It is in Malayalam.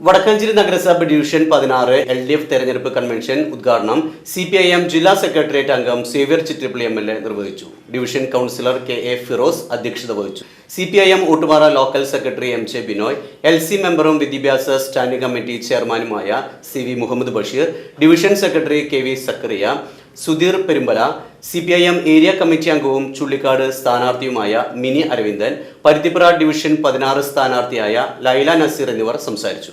വടക്കാഞ്ചേരി നഗരസഭ ഡിവിഷൻ പതിനാറ് എൽ ഡി എഫ് തെരഞ്ഞെടുപ്പ് കൺവെൻഷൻ ഉദ്ഘാടനം സി പി ഐ എം ജില്ലാ സെക്രട്ടേറിയറ്റ് അംഗം Xavier Chittilappilly M L A നിർവഹിച്ചു. Division councillor K A Firoz അധ്യക്ഷത വഹിച്ചു. C P I M Oottupara local secretary M J Binoy L C മെമ്പറും വിദ്യാഭ്യാസ സ്റ്റാൻഡിംഗ് കമ്മിറ്റി ചെയർമാനുമായ C V Muhammad Basheer division secretary K V Zakariya Sudheer Perumbala C P I M area committee അംഗവും ചുള്ളിക്കാട് സ്ഥാനാർത്ഥിയുമായ മിനി അരവിന്ദൻ പരുത്തിപ്പുറ ഡിവിഷൻ പതിനാറ് സ്ഥാനാർത്ഥിയായ ലൈല നസീർ എന്നിവർ സംസാരിച്ചു.